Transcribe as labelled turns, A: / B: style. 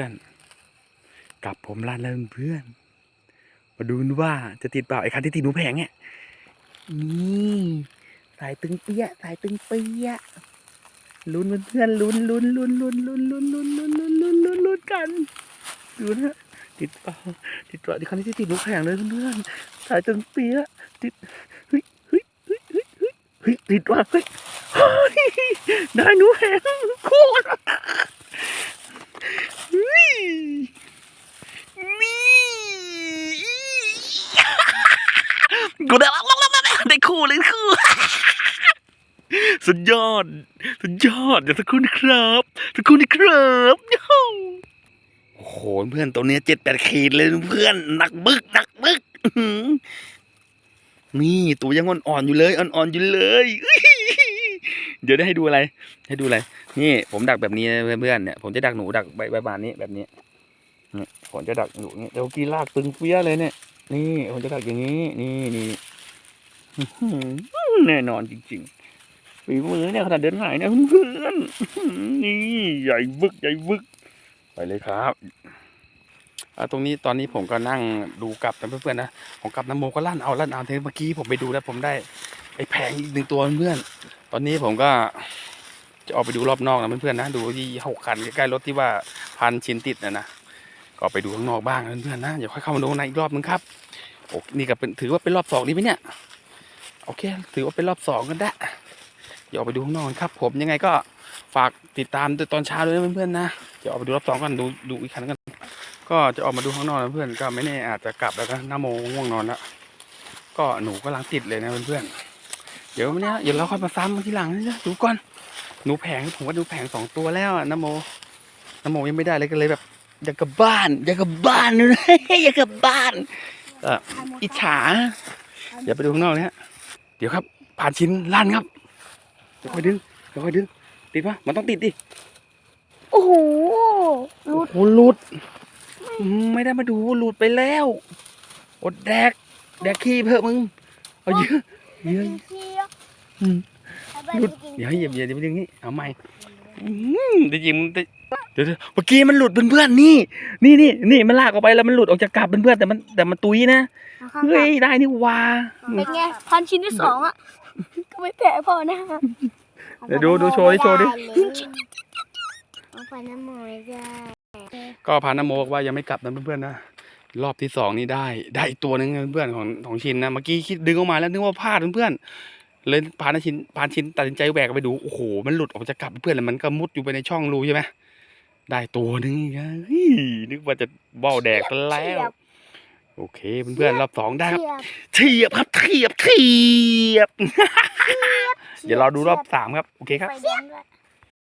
A: พื่อนกับผมร้านแล้วเพื่อน มาดูนว่าจะติดเปล่าไอ้คันที่ติดหนูแผงเนี่ยนี่สายตึงเปี้ยสายตึงเปี้ยลุ้นเพื่อนลุ้นลุ้นลุ้นลุ้นลุ้นลุ้นลุ้นลุ้นลุ้นลุ้นลุ้นลุ้นกันดูนะติดเปล่าติดเปล่าไอ้คันที่ติดหนูแผงเลยเพื่อนสายตึงเปี้ยติดเฮ้ยเฮ้ยเฮ้ยเฮ้ยเฮ้ยติดว่ะเฮ้ยได้หนูแผงโคตร นี่นี่ กูได้แล้วได้คู่เลยคู่สุดยอด สุดยอดเดี๋ยวสักครู่นะครับสักครู่นะครับโอ้โหเพื่อนตัวเนี้ยเจ็ดแปดขีดเลยเพื่อนหนักบึกหนักบึกนี่ตัวยังอ่อนๆอยู่เลยอ่อนๆอยู่เลย เดี๋ยวได้ให้ดูอะไร ให้ดูอะไร นี่ผมดักแบบนี้เพื่อนๆเนี่ยผมจะดักหนูดักใบใบบานนี้แบบนี้ผมจะดักหนูอย่างนี้เดี๋ยวกีลากตึงเปี้ยเลยเนี่ย นี่ผมจะดักอย่างนี้ นี่นี่แน่นอนจริงๆฝีมือเนี่ยขนาดเดินหายนะเพื่อนนี่ใหญ่บึกใหญ่บึก ไปเลยครับตรงนี้ตอนนี้ผมก็นั่งดูกลับนะเพื่อนๆนะผมกลับน้ำโมก็ลั่นเอาลั่นเอาทีเมื่อกี้ผมไปดูแล้วผมได้ไอ้แผงอีกหนึ่งตัวเพื่อนตอนนี้ผมก็จะออกไปดูรอบนอกนะเพื่อนๆนะดูที่หกคันใกล้ๆรถที่ว่าพันชิ้นติดนะนะ ก็ไปดูข้างนอกบ้างเพื่อนๆนะเดี๋ยวค่อยเข้ามาดูในอีกรอบนึงครับโอ้นี่ก็เป็นถือว่าเป็นรอบสองดีไหมเนี่ยโอเค ถือว่าเป็นรอบสองกันได้เดี๋ยวไปดูข้างนอกกันครับ ผมยังไงก็ฝากติดตามตอนเช้าด้วยเพื่อนๆนะเดี๋ยวออกไปดูรอบสองกันดูดูอีกคันกัน ก็จะออกมาดูข้างนอกนะเพื่อนก็ไม่แน่อาจจะกลับแล้วก็หน้าโมง่วงนอนแล้วก็หนูกำลังติดเลยนะเพื่อนๆเดี๋ยววันนี้เดี๋ยวเราค่อยมาซ้ำทีหลังนะดูก่อนหนูแผงผมว่าดูแผงสองตัวแล้วอะน้ำโมน้ำโมยังไม่ได้เลยก็เลยแบบ อยากกลับบ้าน อยากกลับบ้านเลยอยากกลับบ้านเอออิจฉาอย่าไปดูข้างนอกนะฮะเดี๋ยวครับ ผ่านชิ้นลั่นครับเดี๋ยวค่อยดึงเดี๋ยวค่อยดึงติดปะมันต้องติดดิ
B: โอ้โห
A: โอ้โหหลุดอืมไม่ได้มาดูหลุดไปแล้วอดแดกแดกขี้เพิ่มมึงเอาเยอะเยอะ อืม หลุดเดี๋ยวให้เหยียบเหยียบเดี๋ยวไปดึงนี่เอาใหม่อื้อหือ จริงๆมันจะเดี๋ยวเดี๋ยวเมื่อกี้มันหลุดเพื่อนๆนี่ นี่นี่นี่มันลากออกไปแล้วมันหลุดออกจากกลับเพื่อนๆแต่มันแต่มันตุยนะเฮ้ยได้นี่หว่า
B: เป็นไงพันชิ้นที่สองอะก็ไม่แพ้พอนะ
A: เดี๋ยวดูดูโชว์ดิโชว์ดิ
B: เอาไปน้ำมอยจ้า
A: ก็พานาโมบอกว่ายังไม่กลับนะเพื่อนๆนะรอบที่สองนี่ได้ ได้อีกตัวหนึงนะเพื่อนๆของของชินนะเมื่อกี้คิดดึงออกมาแล้วนึกว่าพลาดเพื่อนๆ เลยพานาชินพานชินตัดสินใจแหวกออกไปดูโอ้โหมันหลุดออกจากกลับเพื่อนแล้วมันก็มุดอยู่ไปในช่องรูใช่ไหมได้ตัวหนึงอีกนะเฮ้ยนึกว่าจะเบ้าแดกซะแล้ว โอเคเพื่อนๆรอบสองได้ครับ
B: เทียบ
A: เทียบครับเทียบเทียบเดี๋ยวเราดูรอบสามครับ โอเคครับ
B: ไฟแดงด้วย